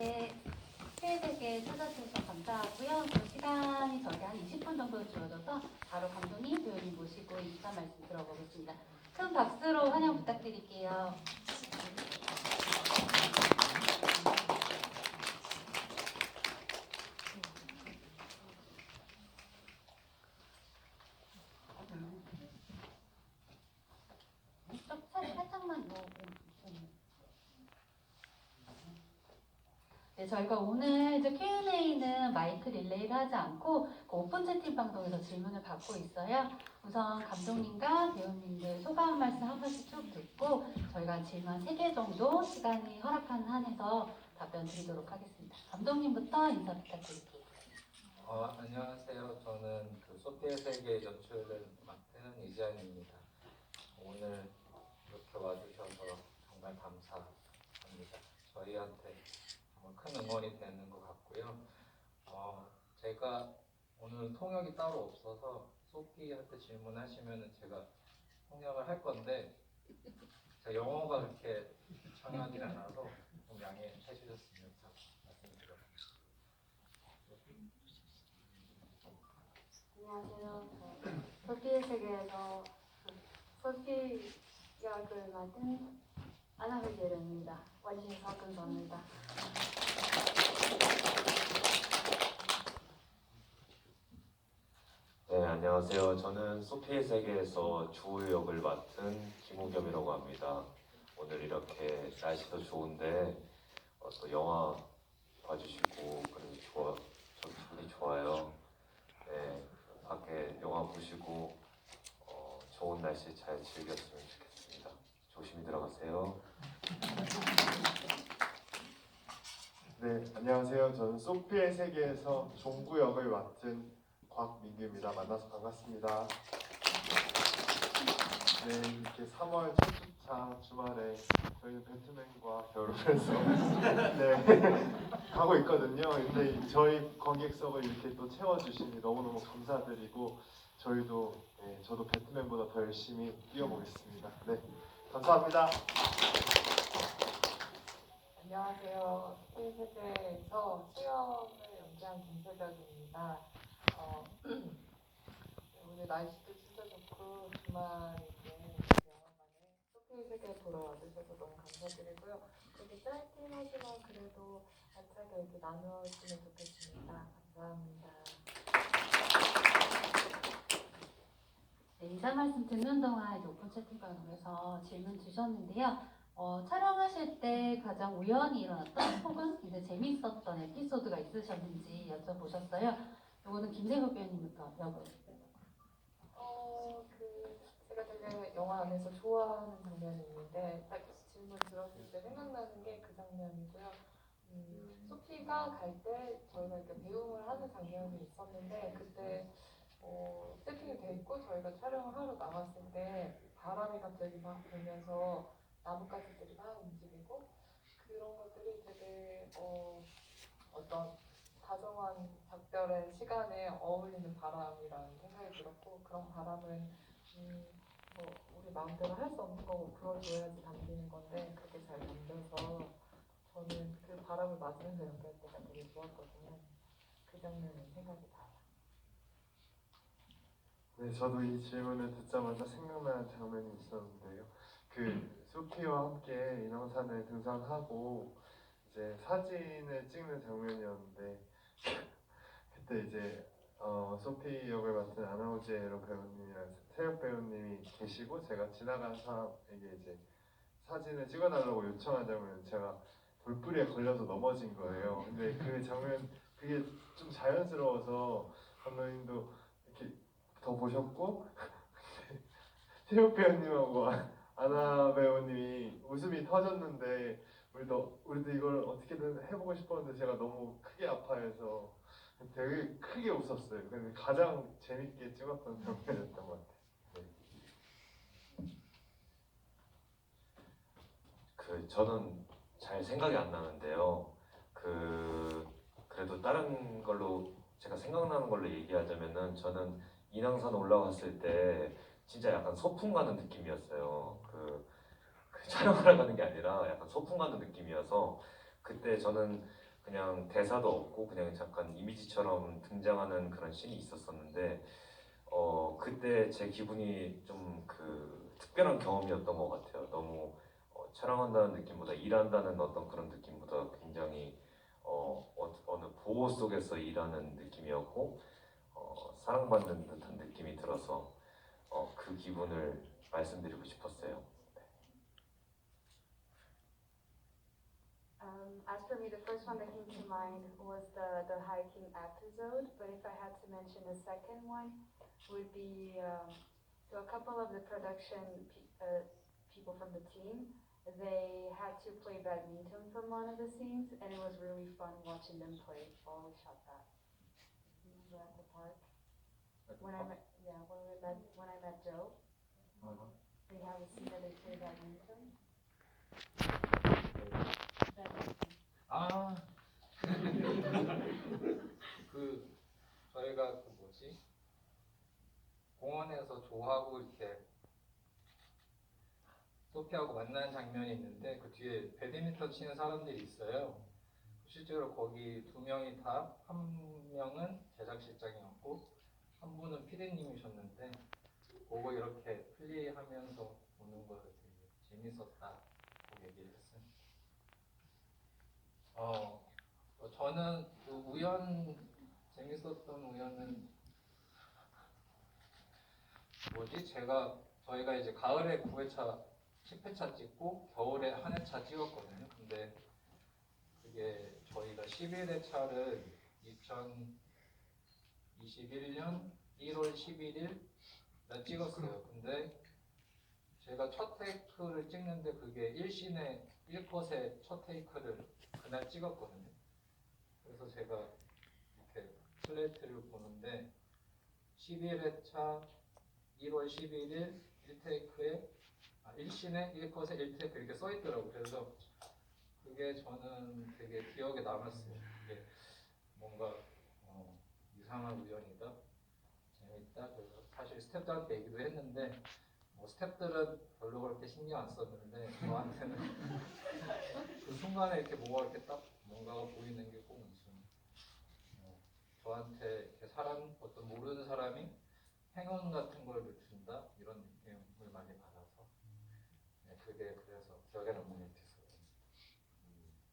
네, 세세계 찾아주셔서 감사하고요. 그 시간이 저희가 한 20분 정도 주어져서 바로 감독님, 배우님 모시고 인사 말씀 들어보겠습니다. 큰 박수로 환영 부탁드릴게요. 좀 살- 살짝만 뭐, 좀. 네, 저희가 오늘 이제 Q&A는 마이크 릴레이를 하지 않고 그 오픈 채팅 방송에서 질문을 받고 있어요. 우선 감독님과 배우님들 소감 말씀 한 번씩 쭉 듣고 저희가 질문 한 3개 정도 시간이 허락하는 한에서 답변 드리도록 하겠습니다. 감독님부터 인사 부탁드릴게요. 어, 안녕하세요. 저는 그 소피의 세계 연출을 맡은 이지안입니다. 오늘 이렇게 와주셔서 정말 감사합니다. 저희한테 큰 응원이 되는 것 같고요. 어, 제가 오늘 통역이 따로 없어서 소피한테 질문하시면 제가 통역을 할 건데 제가 영어가 그렇게 청약이 않아서 좀 양해해 주셨으면 말씀드려요. 안녕하세요. 저 소피의 세계에서 그 소피 역을 맡은 아나벨제르입니다. 와주셔서 감사합니다. 네, 안녕하세요. 저는 소피의 세계에서 주우 역을 맡은 김우겸이라고 합니다. 오늘 이렇게 날씨도 좋은데 어, 또 영화 봐주시고 그래서 좋아, 저 기분이 좋아요. 네, 밖에 영화 보시고 어, 좋은 날씨 잘 즐겼으면 좋겠습니다. 조심히 들어가세요. 네, 안녕하세요. 저는 소피의 세계에서 종구 역을 맡은 곽민규입니다. 만나서 반갑습니다. 네, 이렇게 3월 첫 주차 주말에 저희는 배트맨과 결혼해서 네, 가고 있거든요. 근데 저희 관객석을 이렇게 또 채워주시니 너무너무 감사드리고 저희도 네, 저도 배트맨보다 더 열심히 뛰어보겠습니다. 네, 감사합니다. 안녕하세요. 세세대에서 수영을 연기한 김세정입니다. 어, 오늘 날씨도 진짜 좋고 주말인데 영화관에 소피의 세계에 돌아와 주셔서 너무 감사드리고요. 되게 짧긴 하지만 그래도 알차게 이렇게 나누었으면 좋겠습니다. 감사합니다. 네, 인사 말씀 듣는 동안 오픈 채팅 방송에서 질문 주셨는데요. 어, 촬영하실 때 가장 우연히 일어났던 혹은 이제 재밌었던 에피소드가 있으셨는지 여쭤보셨어요. 이거는 김세국 배우님부터 여쭤볼게요. 어, 그 제가 되게 영화 안에서 좋아하는 장면이 있는데 딱 질문 들었을 때 생각나는 게 그 장면이고요. 음, 소피가 갈 때 저희가 이렇게 배웅을 하는 장면이 있었는데 그때 어, 세팅이 돼 있고 저희가 촬영을 하러 나갔을 때 바람이 갑자기 막 불면서 나뭇가지들이 막 움직이고 그런 것들이 되게 어, 어떤 다정한 작별의 시간에 어울리는 바람이라는 생각이 들었고 그런 바람은 음, 뭐 우리 마음대로 할 수 없는 거고 불어줘야지 담기는 건데 그게 잘 담겨서 저는 그 바람을 맞으면서 연기할 때가 되게 좋았거든요. 그 장면이 생각이 나요. 네, 저도 이 질문을 듣자마자 생각나는 장면이 있었는데요. 그 소피와 함께 인왕산을 등산하고 이제 사진을 찍는 장면이었는데 그때 이제 어, 소피 역을 맡은 아나우지에로 배우님이랑 태엽 배우님이 계시고 제가 지나간 사람에게 이제 사진을 찍어달라고 요청하자면 제가 돌뿌리에 걸려서 넘어진 거예요. 근데 그 장면 그게 좀 자연스러워서 감독님도 이렇게 더 보셨고 태엽 배우님하고 아- 아나 배우님이 웃음이 터졌는데 우리도 우리도 이걸 어떻게든 해보고 싶었는데 제가 너무 크게 아파해서 되게 크게 웃었어요. 근데 가장 재밌게 찍었던 장면이었던 것 같아요. 그 저는 잘 생각이 안 나는데요. 그 그래도 다른 걸로 제가 생각나는 걸로 얘기하자면은 저는 인왕산 올라갔을 때 진짜 약간 소풍 가는 느낌이었어요. 촬영하러 가는 게 아니라 약간 소풍 가는 느낌이어서 그때 저는 그냥 대사도 없고 그냥 잠깐 이미지처럼 등장하는 그런 씬이 있었었는데 어 그때 제 기분이 좀 그 특별한 경험이었던 것 같아요. 너무 어, 촬영한다는 느낌보다 일한다는 어떤 그런 느낌보다 굉장히 어, 어 어느 보호 속에서 일하는 느낌이었고 어, 사랑받는 듯한 느낌이 들어서 어, 그 기분을 말씀드리고 싶었어요. Um, as for me, the first one that came to mind was the, the hiking episode, but if I had to mention a second one, would be um, so a couple of the production pe- uh, people from the team, they had to play badminton from one of the scenes, and it was really fun watching them play while we shot that. Remember at the park? When I met, yeah, when we met, when I met Joe, they have a scene that they play badminton. 아, 그 저희가 그 뭐지 공원에서 조하고 이렇게 소피하고 만나는 장면이 있는데 그 뒤에 배드민턴 치는 사람들이 있어요. 실제로 거기 두 명이 다 한 명은 제작실장이었고 한 분은 피디님이셨는데 그거 이렇게 플레이하면서 보는 거 되게 재밌었다고 얘기를 했습니다. 어, 어, 저는 그 우연 재밌었던 우연은 뭐지? 제가 저희가 이제 가을에 9회차 10회차 찍고 겨울에 한 회차 찍었거든요. 근데 그게 저희가 11회차를 2021년 1월 11일 날 찍었어요. 근데 제가 첫 테이크를 찍는데 그게 1신의 1컷의 첫 테이크를 그날 찍었거든요. 그래서 제가 이렇게 플레이트를 보는데 11회 차 1월 11일 1테이크에 아, 1신에 1컷에 1테이크 이렇게 써 있더라고요. 그래서 그게 저는 되게 기억에 남았어요. 이게 뭔가 어, 이상한 우연이다. 재밌다. 그래서 사실 스태프들한테 얘기도 했는데 뭐 스태프들은 별로 그렇게 신경 안 썼는데 저한테는 그 순간에 이렇게 뭐가 이렇게 딱 뭔가가 보이는 게 꼭 무슨 어, 저한테 이렇게 사람 어떤 모르는 사람이 행운 같은 걸 준다 이런 느낌을 많이 받아서 네, 그게 그래서 기억에 남는 에피소드.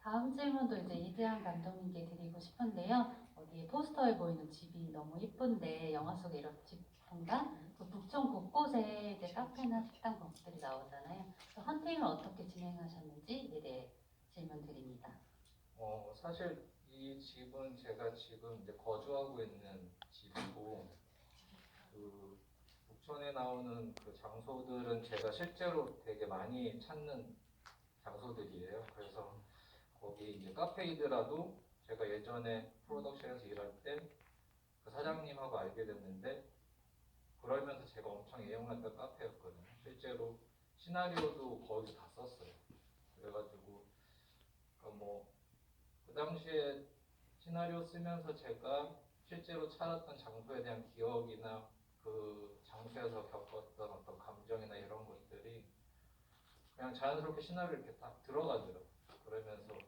다음 질문도 이제 이대한 감독님께 드리고 싶은데요. 어디 포스터에 보이는 집이 너무 이쁜데 영화 속에 이런 집 공간, 곳곳에 이제 카페나 식당 것들이 나오잖아요. 그 헌팅을 어떻게 진행하셨는지에 대해 질문 드립니다. 어 사실 이 집은 제가 지금 이제 거주하고 있는 집이고 그 북촌에 나오는 그 장소들은 제가 실제로 되게 많이 찾는 장소들이에요. 그래서 거기 이제 카페이드라도 제가 예전에 프로덕션에서 일할 때 그 사장님하고 알게 됐는데 그러면서 제가 엄청 애용했던 카페였거든요. 실제로 시나리오도 거기서 다 썼어요. 그래가지고 그러니까 뭐그 당시에 시나리오 쓰면서 제가 실제로 찾았던 장소에 대한 기억이나 그 장소에서 겪었던 어떤 감정이나 이런 것들이 그냥 자연스럽게 시나리오 이렇게 딱 들어가더라고요. 그러면서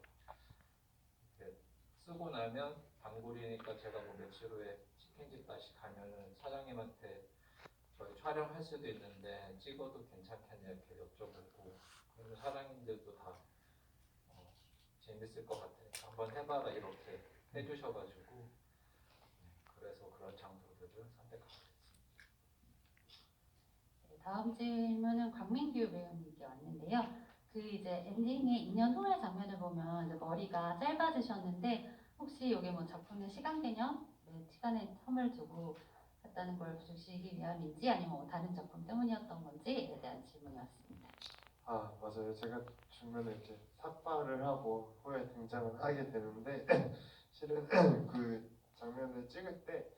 이렇게 쓰고 나면 단골이니까 제가 뭐 며칠 후에 치킨집 다시 가면은 사장님한테 저희 촬영할 수도 있는데 찍어도 괜찮겠냐 이렇게 여쭤보고. 그러면 사장님들도 다 어, 재밌을 것 같으니까 한번 해봐라 이렇게 해주셔가지고. 네, 그래서 그런 장소들을 선택하게 됐습니다. 네, 다음 질문은 광민규 배우님께 왔는데요. 그 이제 엔딩에 2년 후의 장면을 보면 이제 머리가 짧아지셨는데 혹시 이게 뭐 작품의 시간 개념, 네, 시간에 텀을 두고 했다는 걸 주시기 위함인지 아니면 뭐 다른 작품 때문이었던 건지에 대한 질문이었습니다. 아 맞아요. 제가 중간에 이렇게 삭발을 하고 후에 등장을 하게 되는데 실은 그 장면을 찍을 때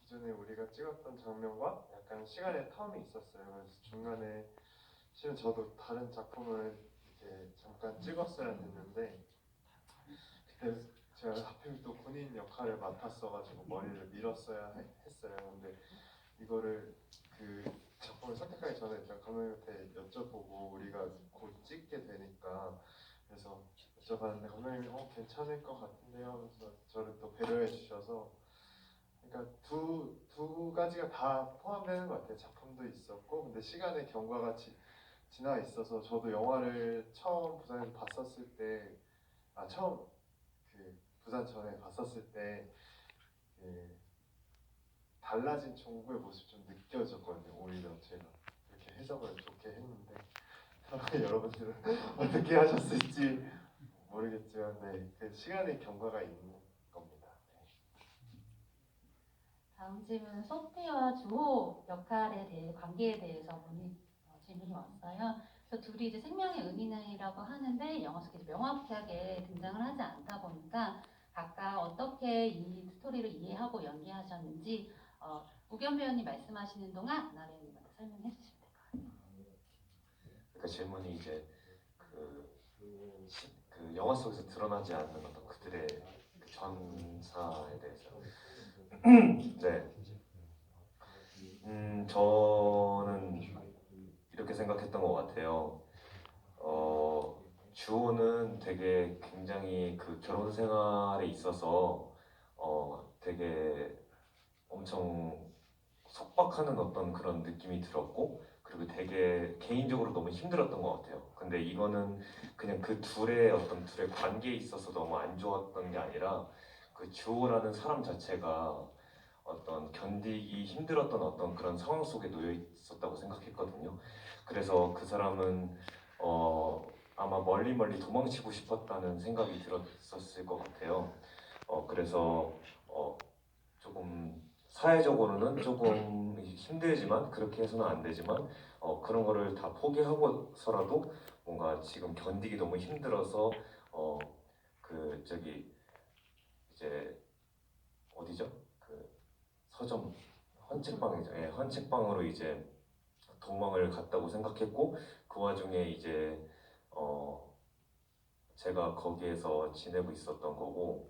기존에 우리가 찍었던 장면과 약간 시간의 텀이 있었어요. 그래서 중간에 실은 저도 다른 작품을 이제 잠깐 찍었어야 됐는데 그때 제가 하필 또 군인 역할을 맡았어가지고 머리를 밀었어야 해- 했어요. 근데 이거를 그 작품을 선택하기 전에 제가 감독님한테 여쭤보고 우리가 곧 찍게 되니까 그래서 여쭤봤는데 감독님이 어 괜찮을 것 같은데요 하면서 저를 또 배려해 주셔서 그러니까 두, 두 가지가 다 포함되는 것 같아요 작품도 있었고 근데 시간의 경과가 지, 지나 있어서 저도 영화를 처음 부산에서 봤었을 때 아 처음 그 부산 전에 봤었을 때 그 달라진 종구의 모습 좀 느껴졌거든요 오히려 제가 그렇게 해석을 좋게 했는데 여러분들은 어떻게 하셨을지 모르겠지만 네, 그 시간의 경과가 있는 겁니다. 네. 다음 질문은 소피와 주호 역할에 대해 관계에 대해서 문의 어, 질문이 왔어요. 그래서 둘이 이제 생명의 은인이라고 하는데 영화 속에 명확하게 등장을 하지 않다 보니까 각각 어떻게 이 스토리를 이해하고 연기하셨는지 어, 우겸 배우님 말씀하시는 동안 아나 배우님한테 설명해 주시면 될 것 같아요. 그러니까 질문이 이제 그, 시- 그 영화 속에서 드러나지 않는 어떤 그들의 그 전사에 대해서. 네. 음, 저는 이렇게 생각했던 것 같아요. 어, 주호는 되게 굉장히 그 결혼 생활에 있어서 어, 되게 엄청 속박하는 어떤 그런 느낌이 들었고 그리고 되게 개인적으로 너무 힘들었던 것 같아요. 근데 이거는 그냥 그 둘의 어떤 둘의 관계에 있어서 너무 안 좋았던 게 아니라 그 주호라는 사람 자체가 어떤 견디기 힘들었던 어떤 그런 상황 속에 놓여 있었다고 생각했거든요. 그래서 그 사람은 어 아마 멀리 멀리 도망치고 싶었다는 생각이 들었었을 것 같아요. 어 그래서 어 조금 사회적으로는 조금 힘들지만 그렇게 해서는 안 되지만 어, 그런 거를 다 포기하고서라도 뭔가 지금 견디기 너무 힘들어서 어, 그 저기 이제 어디죠? 그 서점 헌책방이죠. 예, 헌책방으로 이제 도망을 갔다고 생각했고 그 와중에 이제 어 제가 거기에서 지내고 있었던 거고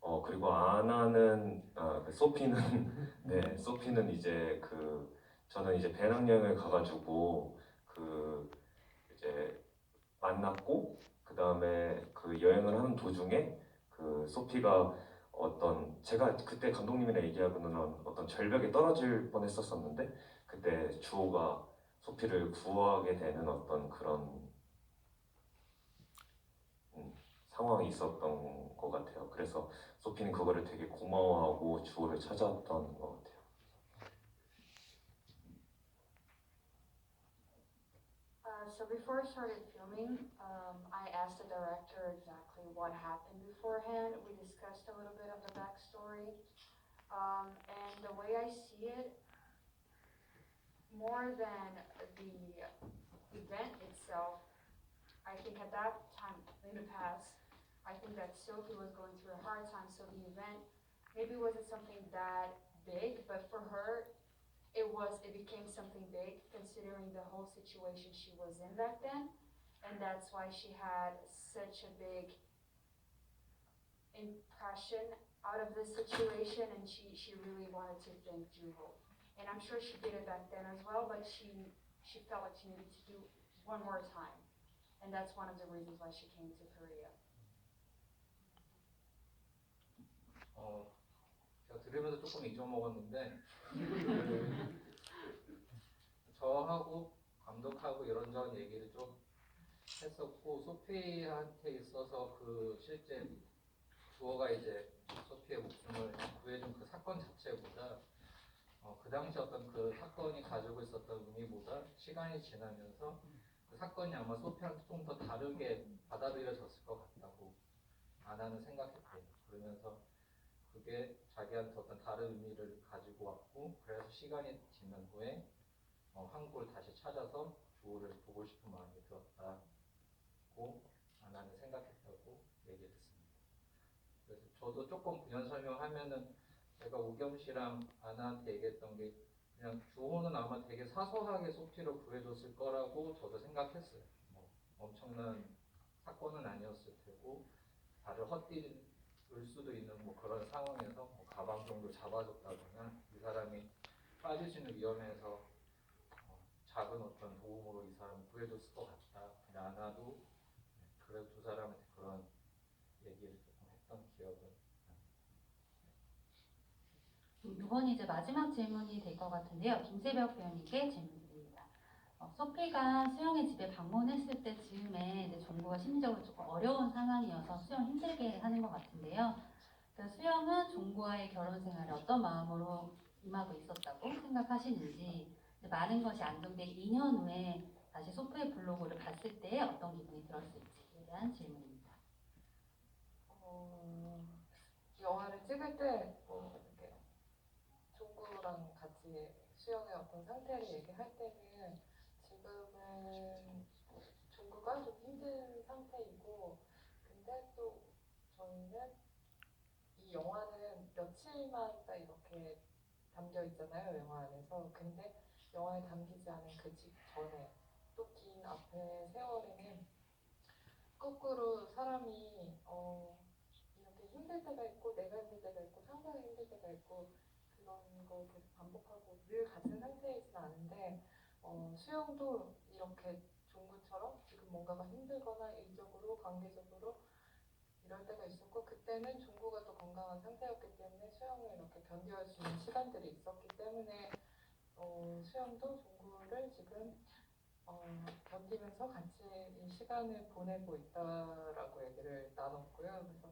어 그리고 아나는 아, 그 소피는 네 소피는 이제 그 저는 이제 배낭여행을 가가지고 그 이제 만났고 그 다음에 그 여행을 하는 도중에 그 소피가 어떤 제가 그때 감독님이랑 얘기하고는 어떤 절벽에 떨어질 뻔했었었는데 그때 주호가 소피를 구하게 되는 어떤 그런 음, 상황이 있었던 것 같아요. 그래서 소피는 그거를 되게 고마워하고 주호를 찾아왔던 것 같아요. Uh, so before I started filming, um, I asked the director exactly what happened beforehand. We discussed a little bit of the backstory. Um, and the way I see it, more than the event itself, I think at that time in the past, I think that Sophie was going through a hard time. So the event maybe wasn't something that big, but for her, it was it became something big considering the whole situation she was in back then. And that's why she had such a big impression out of this situation and she she really wanted to thank Juho. And I'm sure she did it back then as well but she she felt like she needed to do one more time. And that's one of the reasons why she came to Korea 어, 제가 들으면서 조금 잊어먹었는데 그, 저하고 감독하고 이런저런 얘기를 좀 했었고 소피한테 있어서 그 실제 주어가 이제 소피의 목숨을 구해준 그 사건 자체보다 어, 그 당시 어떤 그 사건이 가지고 있었던 의미보다 시간이 지나면서 그 사건이 아마 소피한테 좀 더 다르게 받아들여졌을 것 같다고 아나는 생각했대요. 그러면서 그게 자기한테 어떤 다른 의미를 가지고 왔고 그래서 시간이 지난 후에 어, 한국을 다시 찾아서 주호를 보고 싶은 마음이 들었다고 아 나는 생각했다고 얘기를 듣습니다. 그래서 저도 조금 부연 설명하면은 제가 우겸 씨랑 아나한테 얘기했던 게 그냥 주호는 아마 되게 사소하게 소피를 구해줬을 거라고 저도 생각했어요. 뭐 엄청난 사건은 아니었을 테고 발을 헛디 올 수도 있는 뭐 그런 상황에서 뭐 가방 정도 잡아줬다거나 이 사람이 빠질 수 있는 위험에서 어, 작은 어떤 도움으로 이 사람을 구해줬을 것 같다. 그냥 안아도 네, 그래도 두 사람한테 그런 얘기를 조금 했던 기억은 이건 이제 마지막 질문이 될 것 같은데요. 김세벽 배우님께 질문. 소피가 수영의 집에 방문했을 때 즈음에 이제 종구가 심리적으로 조금 어려운 상황이어서 수영 힘들게 하는 것 같은데요. 그 수영은 종구와의 결혼 생활에 어떤 마음으로 임하고 있었다고 생각하시는지 많은 것이 안정된 2년 후에 다시 소피의 블로그를 봤을 때 어떤 기분이 들었을지에 대한 질문입니다. 어, 영화를 찍을 때 뭐, 이렇게 종구랑 같이 수영의 어떤 상태를 얘기할 때는 지금은 종구가 좀 힘든 상태이고 근데 또 저희는 이 영화는 며칠만 딱 이렇게 담겨 있잖아요 영화 안에서 근데 영화에 담기지 않은 그 직전에 또 긴 앞에 세월에는 거꾸로 사람이 어 이렇게 힘들 때가 있고 내가 힘들 때가 있고 상대가 힘들 때가 있고 그런 거 계속 반복하고 늘 같은 상태이진 않은데 어, 수영도 이렇게 종구처럼 지금 뭔가가 힘들거나 일적으로 관계적으로 이럴 때가 있었고 그때는 종구가 또 건강한 상태였기 때문에 수영을 이렇게 견뎌할 수 있는 시간들이 있었기 때문에 어, 수영도 종구를 지금 어, 견디면서 같이 이 시간을 보내고 있다라고 얘기를 나눴고요. 그래서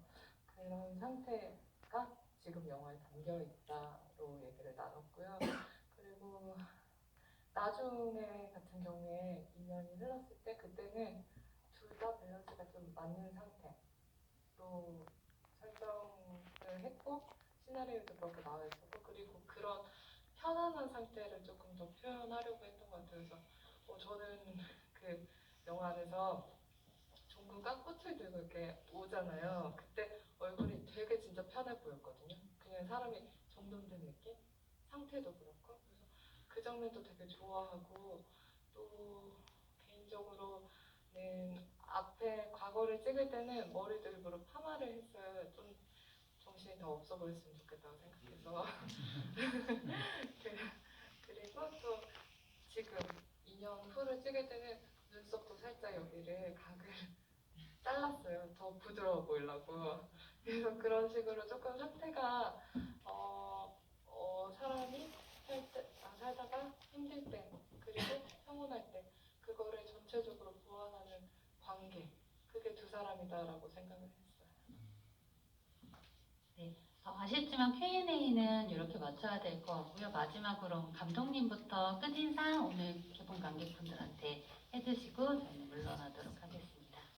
그런 상태가 지금 영화에 담겨 있다로 얘기를 나눴고요. 그리고 나중에 같은 경우에 2년이 흘렀을 때 그때는 둘 다 밸런스가 좀 맞는 상태로 설정을 했고 시나리오도 그렇게 나와 있었고 그리고 그런 편안한 상태를 조금 더 표현하려고 했던 것 같아요. 그래서 어, 저는 그 영화 안에서 종구가 꽃을 들고 이렇게 오잖아요. 그때 얼굴이 되게 진짜 편해 보였거든요. 그냥 사람이 정돈된 느낌? 상태도 그렇고. 그 장면도 되게 좋아하고 또 개인적으로는 앞에 과거를 찍을 때는 머리도 일부러 파마를 했어요. 좀 정신이 더 없어 보였으면 좋겠다고 생각해서. 그- 그리고 또 지금 2년 후를 찍을 때는 눈썹도 살짝 여기를 각을 잘랐어요. 더 부드러워 보이려고. 그래서 그런 식으로 조금 상태가 어, 어, 사람이 살 때, 아, 살다가 힘들 때 그리고 평온할 때 그거를 전체적으로 보완하는 관계 그게 두 사람이다라고 생각을 했어요. 어, 아쉽지만 Q&A는 이렇게 마쳐야 될 것 같고요. 마지막으로 감독님부터 끝인상 오늘 개봉 관객분들한테 해주시고 저희는 물러나도록 하겠습니다.